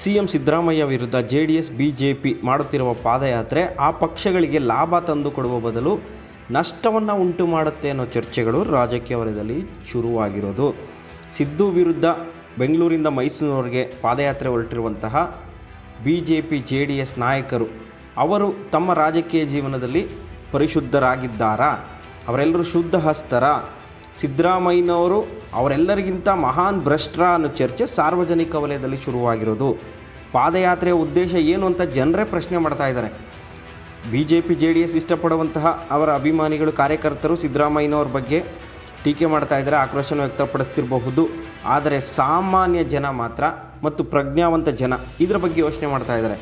C M Siddaramaiah ವಿರುದ್ಧ J D S B J P ಮಾಡುತ್ತಿರುವ ಪಾದಯಾತ್ರೆ ಆ ಪಕ್ಷಗಳಿಗೆ ಲಾಭ ತಂದು ಕೊಡುವ ಬದಲು ನಷ್ಟವನ್ನು ಉಂಟು ಮಾಡುತ್ತೆ ಅನ್ನೋ ಚರ್ಚೆಗಳು ರಾಜಕೀಯ ವಲಯದಲ್ಲಿ ಶುರುವಾಗಿರೋದು. ಸಿದ್ದು ವಿರುದ್ಧ ಬೆಂಗಳೂರಿಂದ ಮೈಸೂರಿನವರೆಗೆ ಪಾದಯಾತ್ರೆ ಹೊರಟಿರುವಂತಹ B J P J D S ನಾಯಕರು, ಅವರು ತಮ್ಮ ರಾಜಕೀಯ ಜೀವನದಲ್ಲಿ ಪರಿಶುದ್ಧರಾಗಿದ್ದಾರಾ? ಅವರೆಲ್ಲರೂ ಶುದ್ಧ ಹಸ್ತರ? ಸಿದ್ದರಾಮಯ್ಯನವರು ಅವರೆಲ್ಲರಿಗಿಂತ ಮಹಾನ್ ಭ್ರಷ್ಟ್ರ ಅನ್ನೋ ಚರ್ಚೆ ಸಾರ್ವಜನಿಕ ವಲಯದಲ್ಲಿ ಶುರುವಾಗಿರೋದು. ಪಾದಯಾತ್ರೆಯ ಉದ್ದೇಶ ಏನು ಅಂತ ಜನರೇ ಪ್ರಶ್ನೆ ಮಾಡ್ತಾ ಇದ್ದಾರೆ. B J P J D S ಇಷ್ಟಪಡುವಂತಹ ಅವರ ಅಭಿಮಾನಿಗಳು, ಕಾರ್ಯಕರ್ತರು ಸಿದ್ದರಾಮಯ್ಯನವ್ರ ಬಗ್ಗೆ ಟೀಕೆ ಮಾಡ್ತಾ ಇದ್ದಾರೆ ಆಕ್ರೋಶವನ್ನು ವ್ಯಕ್ತಪಡಿಸ್ತಿರಬಹುದು. ಆದರೆ ಸಾಮಾನ್ಯ ಜನ ಮಾತ್ರ ಮತ್ತು ಪ್ರಜ್ಞಾವಂತ ಜನ ಇದರ ಬಗ್ಗೆ ಯೋಚನೆ ಮಾಡ್ತಾ ಇದ್ದಾರೆ.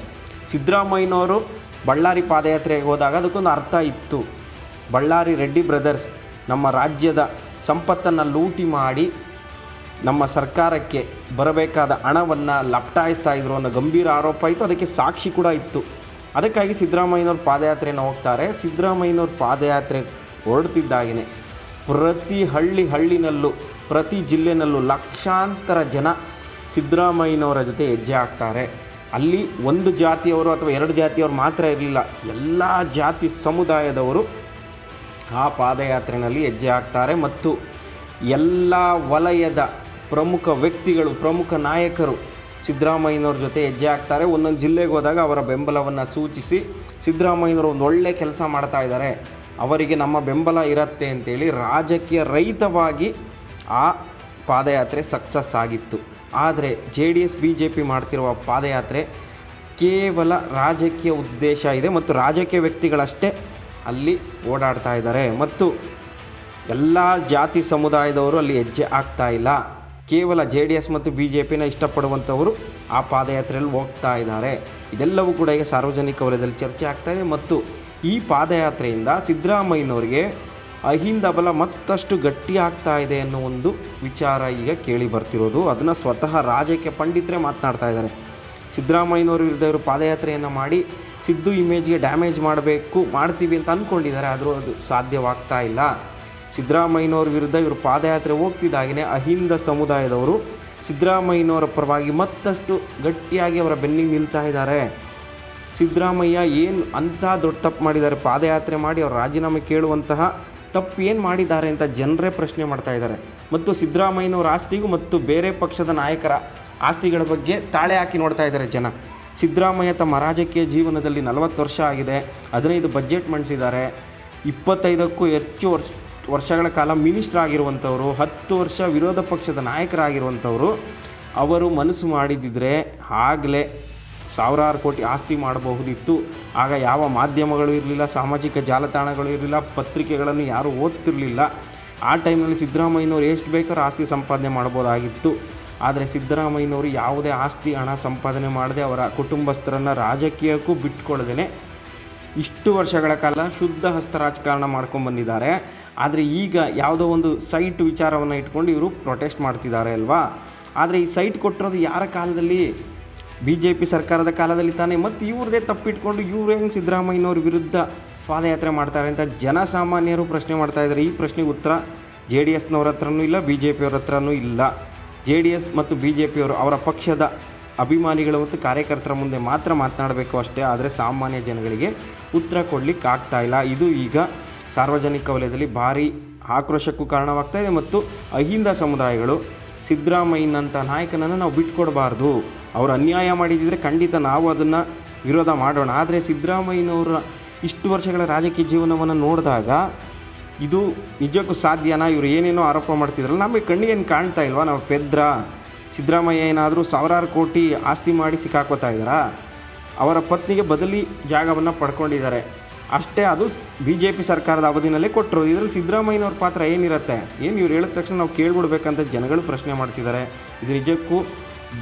ಸಿದ್ದರಾಮಯ್ಯನವರು ಬಳ್ಳಾರಿ ಪಾದಯಾತ್ರೆಗೆ ಹೋದಾಗ ಅದಕ್ಕೊಂದು ಅರ್ಥ ಇತ್ತು. ಬಳ್ಳಾರಿ ರೆಡ್ಡಿ ಬ್ರದರ್ಸ್ ನಮ್ಮ ರಾಜ್ಯದ ಸಂಪತ್ತನ್ನು ಲೂಟಿ ಮಾಡಿ ನಮ್ಮ ಸರ್ಕಾರಕ್ಕೆ ಬರಬೇಕಾದ ಹಣವನ್ನು ಲಪ್ಟಾಯಿಸ್ತಾ ಇದ್ರು ಅನ್ನೋ ಗಂಭೀರ ಆರೋಪ ಇತ್ತು. ಅದಕ್ಕೆ ಸಾಕ್ಷಿ ಕೂಡ ಇತ್ತು. ಅದಕ್ಕಾಗಿ ಸಿದ್ದರಾಮಯ್ಯನವ್ರ ಪಾದಯಾತ್ರೆಯನ್ನು ಹೋಗ್ತಾರೆ. ಸಿದ್ದರಾಮಯ್ಯನವ್ರ ಪಾದಯಾತ್ರೆ ಹೊರಡ್ತಿದ್ದಾಗೇ ಪ್ರತಿ ಹಳ್ಳಿ ಹಳ್ಳಿನಲ್ಲೂ, ಪ್ರತಿ ಜಿಲ್ಲೆನಲ್ಲೂ ಲಕ್ಷಾಂತರ ಜನ ಸಿದ್ದರಾಮಯ್ಯನವರ ಜೊತೆ ಹೆಜ್ಜೆ ಹಾಕ್ತಾರೆ. ಅಲ್ಲಿ ಒಂದು ಜಾತಿಯವರು ಅಥವಾ ಎರಡು ಜಾತಿಯವರು ಮಾತ್ರ ಇರಲಿಲ್ಲ. ಎಲ್ಲ ಜಾತಿ ಸಮುದಾಯದವರು ಆ ಪಾದಯಾತ್ರೆಯಲ್ಲಿ ಹೆಜ್ಜೆ ಹಾಕ್ತಾರೆ ಮತ್ತು ಎಲ್ಲ ವಲಯದ ಪ್ರಮುಖ ವ್ಯಕ್ತಿಗಳು, ಪ್ರಮುಖ ನಾಯಕರು ಸಿದ್ದರಾಮಯ್ಯನವ್ರ ಜೊತೆ ಹೆಜ್ಜೆ ಹಾಕ್ತಾರೆ. ಒಂದೊಂದು ಜಿಲ್ಲೆಗೆ ಹೋದಾಗ ಅವರ ಬೆಂಬಲವನ್ನು ಸೂಚಿಸಿ ಸಿದ್ದರಾಮಯ್ಯನವರು ಒಂದು ಒಳ್ಳೆ ಕೆಲಸ ಮಾಡ್ತಾ ಇದ್ದಾರೆ. ಅವರಿಗೆ ನಮ್ಮ ಬೆಂಬಲ ಇರತ್ತೆ ಅಂತೇಳಿ ರಾಜಕೀಯ ರಹಿತವಾಗಿ ಆ ಪಾದಯಾತ್ರೆ ಸಕ್ಸಸ್ ಆಗಿತ್ತು. ಆದರೆ J D S B J P ಮಾಡ್ತಿರುವ ಪಾದಯಾತ್ರೆ ಕೇವಲ ರಾಜಕೀಯ ಉದ್ದೇಶ ಇದೆ ಮತ್ತು ರಾಜಕೀಯ ವ್ಯಕ್ತಿಗಳಷ್ಟೇ ಅಲ್ಲಿ ಓಡಾಡ್ತಾ ಇದ್ದಾರೆ. ಮತ್ತು ಎಲ್ಲ ಜಾತಿ ಸಮುದಾಯದವರು ಅಲ್ಲಿ ಹೆಜ್ಜೆ ಆಗ್ತಾ ಇಲ್ಲ. ಕೇವಲ ಜೆ ಡಿ ಎಸ್ ಮತ್ತು ಬಿ ಜೆ ಪಿನ ಇಷ್ಟಪಡುವಂಥವರು ಆ ಪಾದಯಾತ್ರೆಯಲ್ಲಿ ಹೋಗ್ತಾ ಇದ್ದಾರೆ. ಇದೆಲ್ಲವೂ ಕೂಡ ಈಗ ಸಾರ್ವಜನಿಕ ವಲಯದಲ್ಲಿ ಚರ್ಚೆ ಆಗ್ತಾ ಇದೆ. ಮತ್ತು ಈ ಪಾದಯಾತ್ರೆಯಿಂದ ಸಿದ್ದರಾಮಯ್ಯನವರಿಗೆ ಅಹಿಂದ ಬಲ ಮತ್ತಷ್ಟು ಗಟ್ಟಿ ಆಗ್ತಾ ಇದೆ ಅನ್ನೋ ಒಂದು ವಿಚಾರ ಈಗ ಕೇಳಿ ಬರ್ತಿರೋದು. ಅದನ್ನು ಸ್ವತಃ ರಾಜಕೀಯ ಪಂಡಿತರೇ ಮಾತನಾಡ್ತಾ ಇದ್ದಾರೆ. ಸಿದ್ದರಾಮಯ್ಯನವರು ವಿರುದ್ಧ ಇವರು ಪಾದಯಾತ್ರೆಯನ್ನು ಮಾಡಿ ಸಿದ್ದು ಇಮೇಜ್ಗೆ ಡ್ಯಾಮೇಜ್ ಮಾಡಬೇಕು, ಮಾಡ್ತೀವಿ ಅಂತ ಅಂದ್ಕೊಂಡಿದ್ದಾರೆ ಆದರೂ ಅದು ಸಾಧ್ಯವಾಗ್ತಾ ಇಲ್ಲ. ಸಿದ್ದರಾಮಯ್ಯನವ್ರ ವಿರುದ್ಧ ಇವರು ಪಾದಯಾತ್ರೆ ಹೋಗ್ತಿದ್ದಾಗೇ ಅಹಿಂದ ಸಮುದಾಯದವರು ಸಿದ್ದರಾಮಯ್ಯನವರ ಪರವಾಗಿ ಮತ್ತಷ್ಟು ಗಟ್ಟಿಯಾಗಿ ಅವರ ಬೆನ್ನಿಗೆ ನಿಲ್ತಾ ಇದ್ದಾರೆ. ಸಿದ್ದರಾಮಯ್ಯ ಏನು ಅಂಥ ದೊಡ್ಡ ತಪ್ಪು ಮಾಡಿದ್ದಾರೆ? ಪಾದಯಾತ್ರೆ ಮಾಡಿ ಅವರು ರಾಜೀನಾಮೆ ಕೇಳುವಂತಹ ತಪ್ಪು ಏನು ಮಾಡಿದ್ದಾರೆ ಅಂತ ಜನರೇ ಪ್ರಶ್ನೆ ಮಾಡ್ತಾ ಇದ್ದಾರೆ. ಮತ್ತು ಸಿದ್ದರಾಮಯ್ಯನವರ ಆಸ್ತಿಗೂ ಮತ್ತು ಬೇರೆ ಪಕ್ಷದ ನಾಯಕರ ಆಸ್ತಿಗಳ ಬಗ್ಗೆ ತಾಳೆ ಹಾಕಿ ನೋಡ್ತಾ ಇದ್ದಾರೆ ಜನ. ಸಿದ್ದರಾಮಯ್ಯ ತಮ್ಮ ರಾಜಕೀಯ ಜೀವನದಲ್ಲಿ ನಲವತ್ತು ವರ್ಷ ಆಗಿದೆ. ಹದಿನೈದು ಬಜೆಟ್ ಮಂಡಿಸಿದ್ದಾರೆ. ಇಪ್ಪತ್ತೈದಕ್ಕೂ ಹೆಚ್ಚು ವರ್ಷ, ವರ್ಷಗಳ ಕಾಲ ಮಿನಿಸ್ಟರ್ ಆಗಿರುವಂಥವರು, ಹತ್ತು ವರ್ಷ ವಿರೋಧ ಪಕ್ಷದ ನಾಯಕರಾಗಿರುವಂಥವರು, ಅವರು ಮನಸ್ಸು ಮಾಡಿದ್ದಿದ್ರೆ ಆಗಲೇ ಸಾವಿರಾರು ಕೋಟಿ ಆಸ್ತಿ ಮಾಡಬಹುದಿತ್ತು. ಆಗ ಯಾವ ಮಾಧ್ಯಮಗಳು ಇರಲಿಲ್ಲ, ಸಾಮಾಜಿಕ ಜಾಲತಾಣಗಳು ಇರಲಿಲ್ಲ, ಪತ್ರಿಕೆಗಳನ್ನು ಯಾರೂ ಓದ್ತಿರಲಿಲ್ಲ. ಆ ಟೈಮ್ನಲ್ಲಿ ಸಿದ್ದರಾಮಯ್ಯನವರು ಎಷ್ಟು ಬೇಕಾದ್ರೂ ಆಸ್ತಿ ಸಂಪಾದನೆ ಮಾಡ್ಬೋದಾಗಿತ್ತು ಆದರೆ ಸಿದ್ದರಾಮಯ್ಯನವರು ಯಾವುದೇ ಆಸ್ತಿ, ಹಣ ಸಂಪಾದನೆ ಮಾಡದೆ ಅವರ ಕುಟುಂಬಸ್ಥರನ್ನು ರಾಜಕೀಯಕ್ಕೂ ಬಿಟ್ಕೊಳ್ಳದೇ ಇಷ್ಟು ವರ್ಷಗಳ ಕಾಲ ಶುದ್ಧ ಹಸ್ತ ರಾಜಕಾರಣ ಮಾಡ್ಕೊಂಡು ಆದರೆ ಈಗ ಯಾವುದೋ ಒಂದು ಸೈಟ್ ವಿಚಾರವನ್ನು ಇಟ್ಕೊಂಡು ಇವರು ಪ್ರೊಟೆಸ್ಟ್ ಮಾಡ್ತಿದ್ದಾರೆ ಅಲ್ವಾ? ಆದರೆ ಈ ಸೈಟ್ ಕೊಟ್ಟಿರೋದು ಯಾರ ಕಾಲದಲ್ಲಿ? ಬಿ ಜೆ ಪಿ ಸರ್ಕಾರದ ಕಾಲದಲ್ಲಿ ತಾನೇ. ಮತ್ತು ಇವ್ರದೇ ತಪ್ಪಿಟ್ಕೊಂಡು ಇವ್ರು ಹೆಂಗೆ ಸಿದ್ದರಾಮಯ್ಯನವ್ರ ವಿರುದ್ಧ ಪಾದಯಾತ್ರೆ ಮಾಡ್ತಾರೆ ಅಂತ ಜನಸಾಮಾನ್ಯರು ಪ್ರಶ್ನೆ ಮಾಡ್ತಾ ಇದ್ದಾರೆ. ಈ ಪ್ರಶ್ನೆಗೆ ಉತ್ತರ ಜೆ ಡಿ ಎಸ್ನವ್ರ ಹತ್ರನೂ ಇಲ್ಲ ಬಿ ಜೆ ಪಿಯವ್ರ ಹತ್ರನೂ ಇಲ್ಲ. ಜೆ ಡಿ ಎಸ್ ಮತ್ತು ಬಿ ಜೆ ಪಿಯವರು ಅವರ ಪಕ್ಷದ ಅಭಿಮಾನಿಗಳ ಮತ್ತು ಕಾರ್ಯಕರ್ತರ ಮುಂದೆ ಮಾತ್ರ ಮಾತನಾಡಬೇಕು ಅಷ್ಟೇ. ಆದರೆ ಸಾಮಾನ್ಯ ಜನಗಳಿಗೆ ಉತ್ತರ ಕೊಡಲಿಕ್ಕೆ ಆಗ್ತಾ ಇಲ್ಲ. ಇದು ಈಗ ಸಾರ್ವಜನಿಕ ವಲಯದಲ್ಲಿ ಭಾರಿ ಆಕ್ರೋಶಕ್ಕೂ ಕಾರಣವಾಗ್ತಾ ಇದೆ ಮತ್ತು ಅಹಿಂದ ಸಮುದಾಯಗಳು ಸಿದ್ದರಾಮಯ್ಯನಂಥ ನಾಯಕನನ್ನು ನಾವು ಬಿಟ್ಕೊಡಬಾರ್ದು. ಅವರು ಅನ್ಯಾಯ ಮಾಡಿದಿದ್ರೆ ಖಂಡಿತ ನಾವು ಅದನ್ನು ವಿರೋಧ ಮಾಡೋಣ. ಆದರೆ ಸಿದ್ದರಾಮಯ್ಯನವರ ಇಷ್ಟು ವರ್ಷಗಳ ರಾಜಕೀಯ ಜೀವನವನ್ನು ನೋಡಿದಾಗ ಇದು ನಿಜಕ್ಕೂ ಸಾಧ್ಯನಾ? ಇವರು ಏನೇನೋ ಆರೋಪ ಮಾಡ್ತಿದ್ರಲ್ಲ, ನಮಗೆ ಕಣ್ಣಿಗೇನು ಕಾಣ್ತಾ ಇಲ್ವಾ? ನಾವು ಪೆದ್ರ, ಸಿದ್ದರಾಮಯ್ಯ ಏನಾದರೂ ಸಾವಿರಾರು ಕೋಟಿ ಆಸ್ತಿ ಮಾಡಿ ಸಿಕ್ಕಾಕೋತಾ ಇದ್ದಾರಾ? ಅವರ ಪತ್ನಿಗೆ ಬದಲಿ ಜಾಗವನ್ನು ಪಡ್ಕೊಂಡಿದ್ದಾರೆ. ಅಷ್ಟೇ ಅದು ಬಿ ಜೆ ಪಿ ಸರ್ಕಾರದ ಅವಧಿನಲ್ಲೇ ಕೊಟ್ಟರು. ಇದರಲ್ಲಿ ಸಿದ್ದರಾಮಯ್ಯನವ್ರ ಪಾತ್ರ ಏನಿರುತ್ತೆ? ಏನು ಇವ್ರು ಹೇಳಿದ ತಕ್ಷಣ ನಾವು ಕೇಳ್ಬಿಡ್ಬೇಕಂತ ಜನಗಳು ಪ್ರಶ್ನೆ ಮಾಡ್ತಿದ್ದಾರೆ. ಇದು ನಿಜಕ್ಕೂ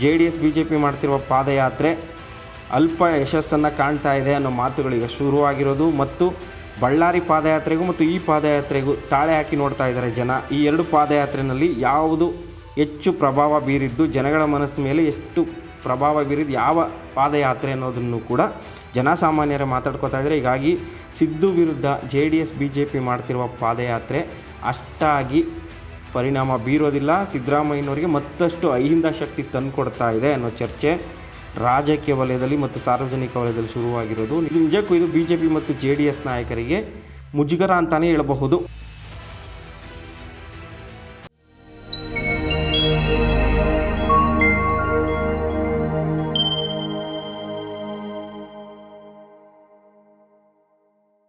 J D S B J P ಮಾಡ್ತಿರುವ ಪಾದಯಾತ್ರೆ. ಅಲ್ಪ ಯಶಸ್ಸನ್ನು ಕಾಣ್ತಾ ಇದೆ ಅನ್ನೋ ಮಾತುಗಳಿಗೆ ಶುರುವಾಗಿರೋದು. ಮತ್ತು ಬಳ್ಳಾರಿ ಪಾದಯಾತ್ರೆಗೂ ಮತ್ತು ಈ ಪಾದಯಾತ್ರೆಗೂ ತಾಳೆ ಹಾಕಿ ನೋಡ್ತಾ ಇದ್ದಾರೆ ಜನ. ಈ ಎರಡು ಪಾದಯಾತ್ರೆಯಲ್ಲಿ ಯಾವುದು ಹೆಚ್ಚು ಪ್ರಭಾವ ಬೀರಿದ್ದು, ಜನಗಳ ಮನಸ್ಸಿನ ಮೇಲೆ ಎಷ್ಟು ಪ್ರಭಾವ ಬೀರಿದ್ದು, ಯಾವ ಪಾದಯಾತ್ರೆ ಅನ್ನೋದನ್ನು ಕೂಡ ಜನಸಾಮಾನ್ಯರೇ ಮಾತಾಡ್ಕೋತಾ ಇದ್ದಾರೆ. ಹೀಗಾಗಿ ಸಿದ್ದು ವಿರುದ್ಧ J D S, B J P ಮಾಡ್ತಿರುವ ಪಾದಯಾತ್ರೆ ಅಷ್ಟಾಗಿ ಪರಿಣಾಮ ಬೀರೋದಿಲ್ಲ. ಸಿದ್ದರಾಮಯ್ಯನವರಿಗೆ ಮತ್ತಷ್ಟು ಅಹಿಂದ ಶಕ್ತಿ ತಂದುಕೊಡ್ತಾ ಇದೆ ಅನ್ನೋ ಚರ್ಚೆ ರಾಜಕೀಯ ವಲಯದಲ್ಲಿ ಮತ್ತು ಸಾರ್ವಜನಿಕ ವಲಯದಲ್ಲಿ ಶುರುವಾಗಿರೋದು. ನಿಜಕ್ಕೂ ಇದು ಬಿ ಜೆ ಪಿ ಮತ್ತು ಜೆ ಡಿ ಎಸ್ ನಾಯಕರಿಗೆ ಮುಜುಗರ ಅಂತಲೇ ಹೇಳಬಹುದು.